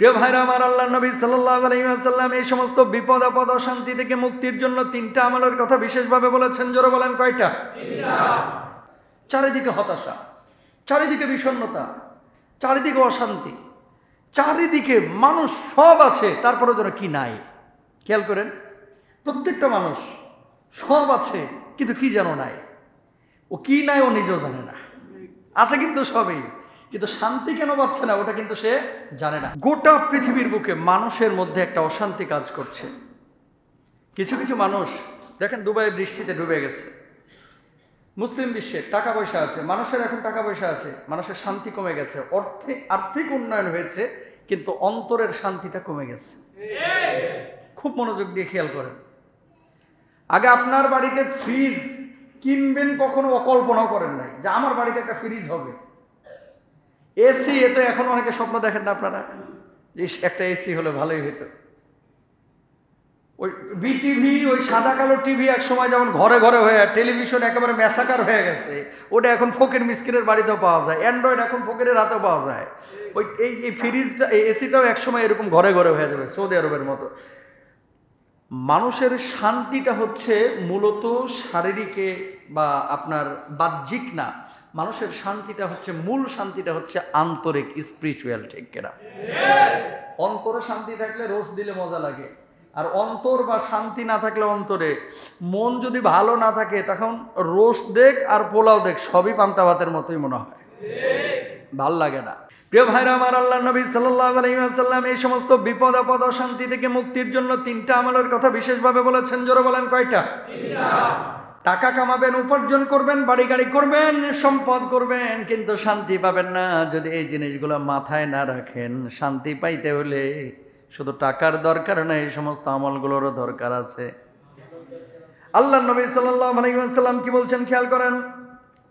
প্রিয় ভাইরা আমার আল্লাহ নবী সাল্লাহ আলহিমাসাল্লাম এই সমস্ত বিপদ, আপদ, অশান্তি থেকে মুক্তির জন্য তিনটা আমলের কথা বিশেষভাবে বলেছেন। জোরে বলেন কয়টা? চারিদিকে হতাশা, চারিদিকে বিষণ্ণতা, চারিদিকে অশান্তি, চারিদিকে মানুষ সব আছে তারপরে যেন কি নাই। খেয়াল করেন, প্রত্যেকটা মানুষ সব আছে, কিন্তু কি যেন নাই। ও কি নাই ও নিজেও জানে না। আছে কিন্তু সবই। কিন্তু শান্তি কেন পাচ্ছে না, ওটা কিন্তু সে জানে না। গোটা পৃথিবীর বুকে মানুষের মধ্যে একটা অশান্তি কাজ করছে। কিছু কিছু মানুষ, দেখেন দুবাই বৃষ্টিতে ডুবে গেছে। মুসলিম বিশ্বে টাকা পয়সা আছে, মানুষের এখন টাকা পয়সা আছে, মানুষের শান্তি কমে গেছে, অর্থে আর্থিক উন্নয়ন হয়েছে, কিন্তু অন্তরের শান্তিটা কমে গেছে। খুব মনোযোগ দিয়ে খেয়াল করেন। আগে আপনার বাড়িতে ফ্রিজ কিনবেন কখনো অকল্পনাও করেন নাই, যে আমার বাড়িতে একটা ফ্রিজ হবে। এসি এতে এখন অনেকে স্বপ্ন দেখেন না আপনারা। যে একটা এসি হলে ভালোই হতো ওই বিটিভি ওই সাদা কালো টিভি এক সময় যেমন ঘরে ঘরে হয়ে টেলিভিশন একেবারে ম্যাসাকার হয়ে গেছে, ওটা এখন ফকির মিসকিনের বাড়িতেও পাওয়া যায় অ্যান্ড্রয়েড এখন ফকিরের হাতেও পাওয়া যায়। ওই এই ফ্রিজটা এই এসিটাও একসময় এরকম ঘরে ঘরে হয়ে যাবে, সৌদি আরবের মতো। মানুষের শান্তিটা হচ্ছে মূলত শারীরিকে বা আপনার বাহ্যিক না, মানুষের শান্তিটা হচ্ছে, মূল শান্তিটা হচ্ছে আন্তরিক স্পিরিচুয়াল ঠিক কেনা? অন্তরে শান্তি থাকলে রোজ দিলে মজা লাগে, আর অন্তর বা শান্তি না থাকলে অন্তরে। মন যদি ভালো না থাকে, তখন রোজ দেখ আর পোলাও দেখ, সবই পান্তা ভাতের মতোই মনে হয়। ভালো লাগে না। প্রিয় ভাইরা আমার আল্লাহ নবী সাল্লাহ আলহিমাসাল্লাম এই সমস্ত বিপদ, আপদ, অশান্তি থেকে মুক্তির জন্য তিনটা আমলের কথা বিশেষভাবে বলেছেন। জোরে বলেন কয়টা? টাকা কামাবেন, উপার্জন করবেন বাড়ি গাড়ি করবেন, সম্পদ করবেন, কিন্তু শান্তি পাবেন না। যদি এই জিনিসগুলো মাথায় না রাখেন, শান্তি পাইতে হলে শুধু টাকার দরকার না, এই সমস্ত আমলগুলোরও দরকার আছে। আল্লাহ নবী সাল্লাহ আলাইসাল্লাম কি বলছেন? খেয়াল করেন।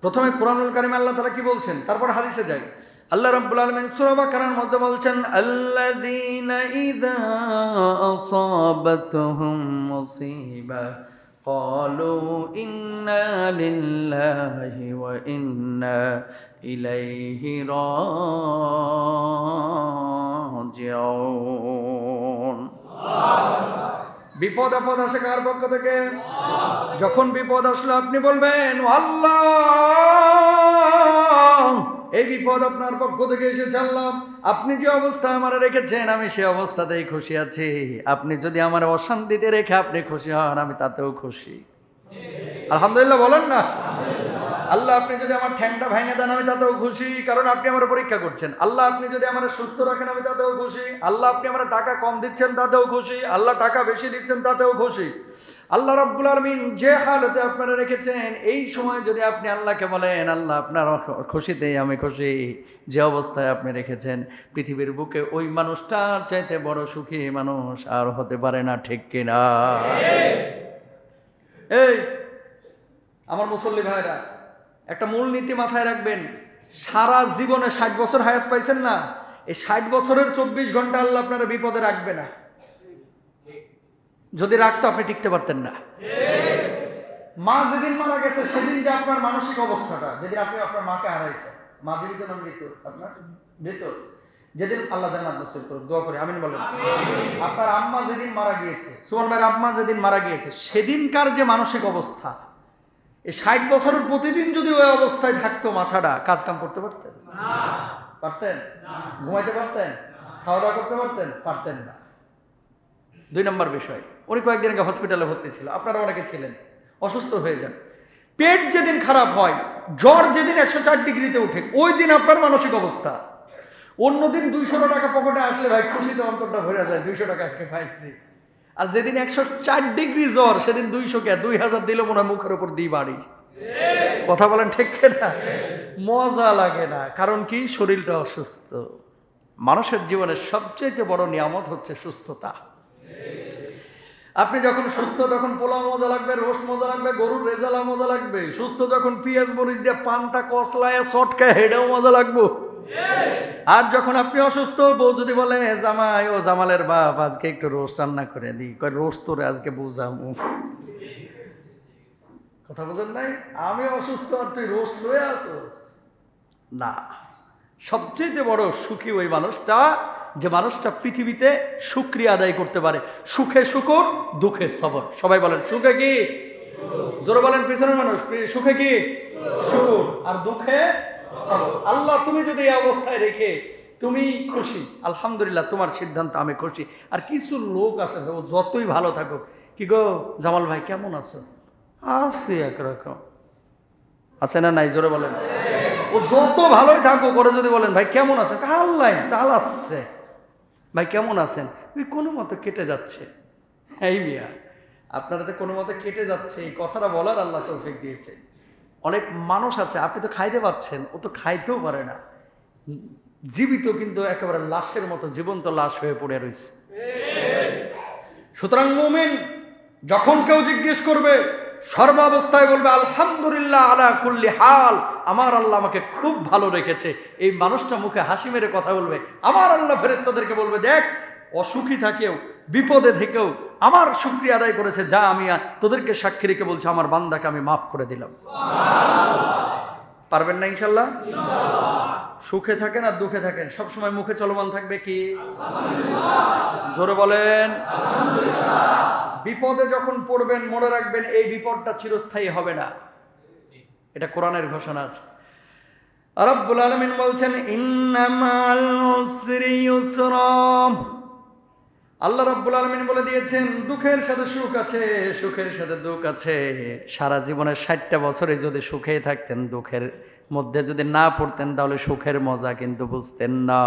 প্রথমে কোরআনুল কারিমে আল্লাহ তালা কি বলছেন? তারপর হাদিসে যাই। আল্লাহ রাব্বুল আলামিন সূরা বাকারার মধ্যে বলছেন আল্লাযীনা ইযা আসাবাতহুম মুসিবা قالوا إنا لله وإنا إليه راجعون বিপদ আপদ আসে কার পক্ষ থেকে যখন বিপদ আসলো আপনি বলবেন "ও আল্লাহ এই বিপদ আপনার পক্ষ থেকে এসেছে আল্লাহ আপনি যে অবস্থা আমার রেখেছেন, আমি সে অবস্থাতেই খুশি আছি। আপনি যদি আমার অশান্তিতে রেখে আপনি খুশি হন, আমি তাতেও খুশি। আলহামদুলিল্লাহ, বলেন না। আল্লাহ আপনি যদি আমার ঠ্যাংটা ভেঙে দেন আমি তাতেও খুশি কারণ আপনি আমার পরীক্ষা করছেন। আল্লাহ আপনি যদি আমার সুস্থ রাখেন আমি তাতেও খুশি। আল্লাহ আপনি আমার টাকা কম দিচ্ছেন তাতেও খুশি। আল্লাহ টাকা বেশি দিচ্ছেন তাতেও খুশি। আল্লাহ রব্বুল আলমিন যে হালতে আপনারা রেখেছেন এই সময় যদি আপনি আল্লাহকে বলেন আল্লাহ আপনার খুশিতেই আমি খুশি। যে অবস্থায় আপনি রেখেছেন পৃথিবীর বুকে ওই মানুষটার চাইতে বড় সুখী মানুষ আর হতে পারে না ঠিক কিনা এই আমার মুসল্লি ভাইরা একটা মূল নীতি মাথায় রাখবেন, সারা জীবনে ষাট বছর হায়াত পাইছেন না, এই ষাট বছরের চব্বিশ ঘণ্টা আল্লাহ আপনারা বিপদে রাখবে না। যদি রাখতো আপনি টিকতে পারতেন না। মা যেদিন মারা গেছে, সেদিন যে আপনার মানসিক অবস্থাটা, যেদিন আপনি আপনার মাকে হারাইছেন। মা জীবিত না মৃত আপনার মৃত যেদিন আল্লাহ জান্নাত নসিব করুক, দোয়া করে, আমিন বলেন। আপনার আম্মা যেদিন মারা গিয়েছে, সুমন ভাইয়ের আম্মা যেদিন মারা গিয়েছে, সেদিনকার যে মানসিক অবস্থা এই ষাট বছরের প্রতিদিন যদি ওই অবস্থায় থাকতো মাথাটা, কাজ কাম করতে পারতেন? পারতেন? ঘুমাইতে পারতেন? খাওয়া দাওয়া করতে পারতেন? পারতেন না। দুই নম্বর বিষয়, উনি কয়েকদিন আগে হসপিটালে ভর্তি ছিল, আপনারা অনেকে ছিলেন, অসুস্থ হয়ে যান। পেট যেদিন খারাপ হয়, জ্বর যেদিন একশো চার ডিগ্রিতে উঠে, ওই দিন আপনার মানসিক অবস্থা। অন্যদিন দুইশো টাকা পকেটে আসলে ভাই, খুশিতে অন্তরটা ভরে যায়, দুইশো টাকা আজকে পাইছি। আর যেদিন একশো চার ডিগ্রি জ্বর, সেদিন দুইশো কে, দুই হাজার দিলে মনে হয় মুখের উপর দিই বাড়ি। কথা বলেন ঠিক না মজা লাগে না। কারণ কি? শরীরটা অসুস্থ। মানুষের জীবনের সবচেয়ে বড় নিয়ামত হচ্ছে সুস্থতা। আপনি যখন সুস্থ, তখন পোলাও মজা লাগবে, রোস্ট মজা লাগবে, গরুর রেজালা মজা লাগবে। সুস্থ যখন পেঁয়াজ মরিচ দিয়ে পানটা কসলায় চটকা হেডেও মজা লাগবো। আর যখন আপনি অসুস্থ, বউ যদি বলে জামাই, ও জামালের বাপ, আজকে একটু রোস্ট রান্না করে দিই। কয়, রোস্ট তোরে আজকে বুঝামু। কথা বুঝেন নাই? আমি অসুস্থ আর তুই রোস্ট লয়ে আসোস? না। সবচেয়ে বড় সুখী ওই মানুষটা, যে মানুষটা পৃথিবীতে সুক্রিয়া আদায় করতে পারে। সুখে শুকুর, দুঃখে সবর। সবাই বলেন, সুখে কি? জোরে বলেন, পিছনের মানুষ, সুখে কি? শুকুর আর দুঃখে আল্লাহ, তুমি যদি এই অবস্থায় রেখে তুমি খুশি, আলহামদুলিল্লাহ তোমার সিদ্ধান্ত, আমি খুশি। আর কিছু লোক আছে ও যতই ভালো থাকুক, কি গো জামাল ভাই, কেমন আছো? আছি একরকম। আছে না নাই? জোরে বলেন। ও যত ভালোই থাকুক, ওরা যদি বলেন, ভাই, কেমন আছেন? আল্লাহ চালাচ্ছে ভাই, কেমন আছেন? ওই কোনো মতো কেটে যাচ্ছে। এই মিয়া, আপনারা তো কোনো মতো কেটে যাচ্ছে, এই কথাটা বলার আল্লাহ তৌফিক দিয়েছে। অনেক মানুষ আছে, আপনি তো খাইতে পারছেন ও তো খাইতেও পারে না। জীবিত কিন্তু একেবারে লাশের মতো, জীবন্ত লাশ হয়ে পড়ে রয়েছে। সুতরাং মুমিন যখন কেউ জিজ্ঞেস করবে, সর্বাবস্থায় বলবে, আলহামদুলিল্লাহ আলা কুল্লি হাল আমার আল্লাহ আমাকে খুব ভালো রেখেছে। এই মানুষটা মুখে হাসি মেরে কথা বলবে, আমার আল্লাহ ফেরেস্তাদেরকে বলবে, দেখ, অসুখী থাকেও বিপদে থেকেও আমার শুক্রিয়া আদায় করেছে, যা আমি তোদেরকে সাক্ষী রেখে বলছে, আমার বান্দাকে আমি মাফ করে দিলাম। পারবেন না ইনশাল্লাহ? সুখে থাকেন আর দুঃখে থাকেন। সবসময় মুখে চলমান থাকবে কি? জোরে বলেন। বিপদে যখন পড়বেন, মনে রাখবেন এই বিপদটা চিরস্থায়ী হবে না। এটা কোরআনের ঘোষণা আছে। রব্বুল আলামিন বলছেন, ইন্নামাল উসরি ইউসরা আল্লাহ রব্বুল আলমিন বলে দিয়েছেন, দুঃখের সাথে সুখ আছে, সুখের সাথে দুঃখ আছে। সারা জীবনের ষাটটা বছরে যদি সুখে থাকতেন, দুঃখের মধ্যে যদি না পড়তেন, তাহলে সুখের মজা কিন্তু বুঝতেন না।